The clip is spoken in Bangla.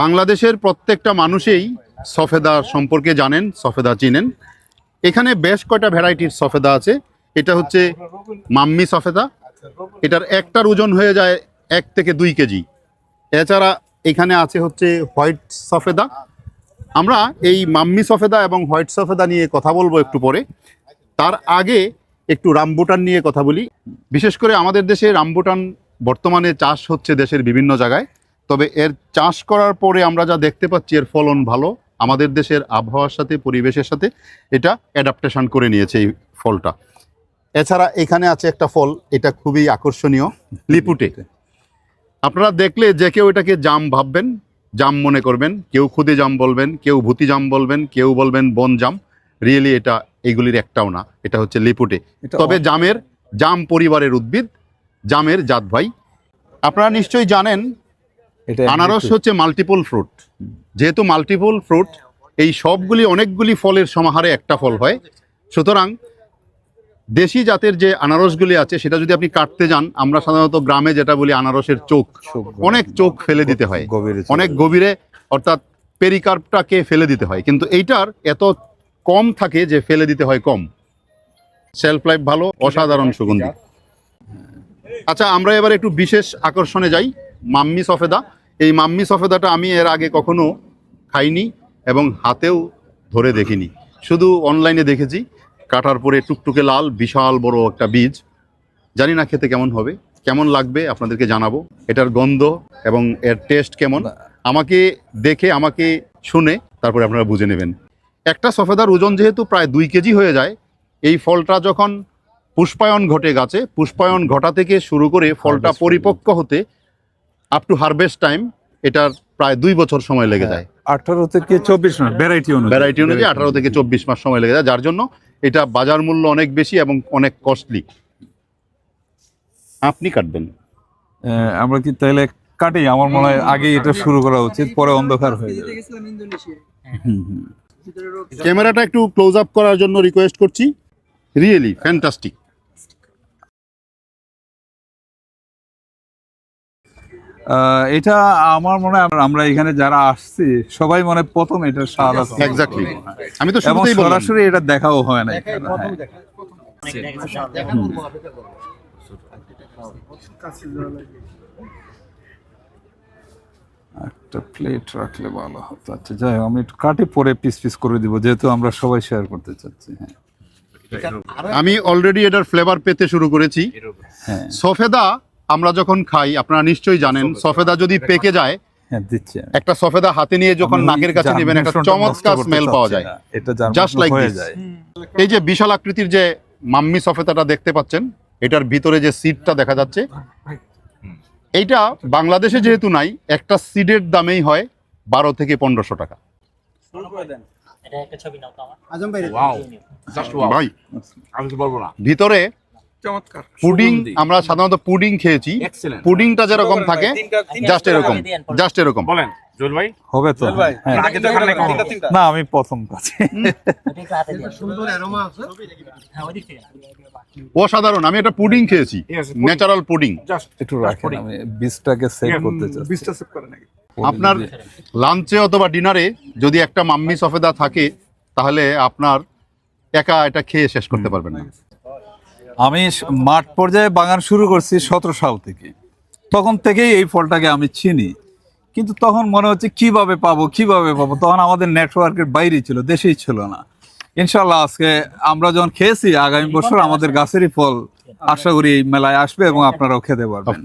বাংলাদেশের প্রত্যেকটা মানুষেই সফেদা সম্পর্কে জানেন, সফেদা চিনেন। এখানে বেশ কয়টা ভ্যারাইটির সফেদা আছে। এটা হচ্ছে মাম্মি সফেদা। এটার একটার ওজন হয়ে যায় এক থেকে দুই কেজি। এছাড়া এখানে আছে হচ্ছে হোয়াইট সফেদা। আমরা এই মাম্মি সফেদা এবং হোয়াইট সফেদা নিয়ে কথা বলব একটু পরে। তার আগে একটু রামবুটান নিয়ে কথা বলি। বিশেষ করে আমাদের দেশে রামবুটান বর্তমানে চাষ হচ্ছে দেশের বিভিন্ন জায়গায়। তবে এর চাষ করার পরে আমরা যা দেখতে পাচ্ছি এর ফলন ভালো। আমাদের দেশের আবহাওয়ার সাথে পরিবেশের সাথে এটা অ্যাডাপ্টেশন করে নিয়েছে এই ফলটা। এছাড়া এখানে আছে একটা ফল এটা খুবই আকর্ষণীয় লিপুটে। আপনারা দেখলে যে কেউ এটাকে জাম ভাববেন জাম মনে করবেন কেউ খুদে জাম বলবেন কেউ ভূতি জাম বলবেন কেউ বলবেন বন জাম। রিয়েলি এটা এগুলির একটাও না এটা হচ্ছে লিপুটে। তবে জামের জাম পরিবারের উদ্ভিদ জামের জাত ভাই। আপনারা নিশ্চয়ই জানেন আনারস হচ্ছে মাল্টিপল ফ্রুট যেহেতু মাল্টিপল ফ্রুট এই সবগুলি অনেকগুলি ফলের সমাহারে একটা ফল হয়। সুতরাং দেশি জাতের যে আনারসগুলি আছে সেটা যদি আপনি কাটতে যান আমরা সাধারণত গ্রামে যেটা বলি আনারসের চোখ। অনেক চোখ ফেলে দিতে হয়। গভীরে অনেক গভীরে অর্থাৎ পেরিকার্পটাকে ফেলে দিতে হয়। কিন্তু এইটার এত কম থাকে যে ফেলে দিতে হয় কম। সেলফ লাইফ ভালো অসাধারণ সুগন্ধি। আচ্ছা আমরা এবার একটু বিশেষ আকর্ষণে যাই। মাম্মি সফেদা এই মাম্মি সফেদাটা আমি এর আগে কখনো খাইনি এবং হাতেও ধরে দেখিনি। শুধু অনলাইনে দেখেছি কাটার পরে টুকটুকে লাল বিশাল বড় একটা বীজ। জানি না খেতে কেমন হবে কেমন লাগবে আপনাদেরকে জানাব। এটার গন্ধ এবং এর টেস্ট কেমন আমাকে দেখে আমাকে শুনে তারপরে আপনারা বুঝে নেবেন। একটা সফেদার ওজন যেহেতু প্রায় দুই কেজি হয়ে যায় এই ফলটা যখন পুষ্পায়ন ঘটে গাছে পুষ্পায়ন ঘটা থেকে শুরু করে ফলটা পরিপক্ক হতে আপ টু হারভেস্ট টাইম এটার প্রায় দুই বছর সময় লেগে যায়। আঠারো থেকে চব্বিশ মাস ভ্যারাইটি অনুযায়ী। ভ্যারাইটি অনুযায়ী আঠারো থেকে চব্বিশ মাস সময় লেগে যায় যার জন্য এটা বাজার মূল্য অনেক বেশি এবং অনেক কস্টলি আপনি কাটবেন। আহ, আমরা কি তাহলে কাটি? আমার মনে হয় আগে এটা শুরু করা উচিত পরে অন্ধকার হয়ে যাবে। ক্যামেরাটা একটু ক্লোজ আপ করার জন্য রিকোয়েস্ট করছি। রিয়েলি ফ্যান্টাস্টিক এটা আমার মনে হয় আমরা এখানে যারা আসছি সবাই মনে হয় প্রথম এটা স্বাদ আছে এক্স্যাক্টলি আমি তো শুরুতেই বললাম। সরাসরি এটা দেখাও হয় না হ্যাঁ। একটা প্লেট রাখলে ভালো হতো। আচ্ছা যাই হোক, আমি একটু কাটি পরে পিস পিস করে দিব যেহেতু আমরা সবাই শেয়ার করতে চাচ্ছি হ্যাঁ। আমি অলরেডি এটার ফ্লেভার পেতে শুরু করেছি। হ্যাঁ। সফেদা আমরা যখন খাই আপনারা নিশ্চয়ই জানেন সফেদা। যদি পেকে যায় হ্যাঁ। একটা সফেদা হাতে নিয়ে যখন নাকের কাছে নেবেন একটা চমৎকার স্মেল পাওয়া যায়। হয়ে this. যায়। এই যে বিশাল আকৃতির যে মাম্মি সফেদাটা দেখতে পাচ্ছেন এটার ভিতরে যে সিডটা দেখা যাচ্ছে এইটা বাংলাদেশে যেহেতু নাই একটা সিডের দামেই হয় বারো থেকে পনেরোশো টাকা। এটা একটা ছবি নাও তো আমার। আজম ভাই ওয়াও জাস্ট ওয়াও ভাই আমি বলব না। ভিতরে চমৎকার পুডিং আমরা সাধারণত পুডিং খেয়েছি। পুডিংটা যেরকম থাকে জাস্ট এরকম জাস্ট এরকম। বলেন জুল ভাই? হবে তো। হ্যাঁ। না আমি প্রথম কাছে। হ্যাঁ ওই দিক থেকে অসাধারণ আমি একটা পুডিং খেয়েছি। Natural pudding. জাস্ট একটু রাখেন আমি বীজটাকে সেভ করতে চাচ্ছি। বীজটা সেভ করে নাকি আপনার লাঞ্চে অথবা ডিনারে যদি একটা মাম্মি সফেদা থাকে তাহলে আপনার একা এটা খেয়ে শেষ করতে পারবেন না। আমি মাঠ পর্যায়ে বাগান শুরু করছি সতেরো সাল থেকে। তখন থেকেই এই ফলটাকে আমি চিনি। কিন্তু তখন মনে হচ্ছে কীভাবে পাবো কীভাবে পাবো? তখন আমাদের নেটওয়ার্কের বাইরেই ছিল দেশেই ছিল না। ইনশাল্লাহ আজকে আমরা যখন খেয়েছি আগামী বছর আমাদের গাছেরই ফল আশা করি এই মেলায় আসবে এবং আপনারাও খেতে পারবেন।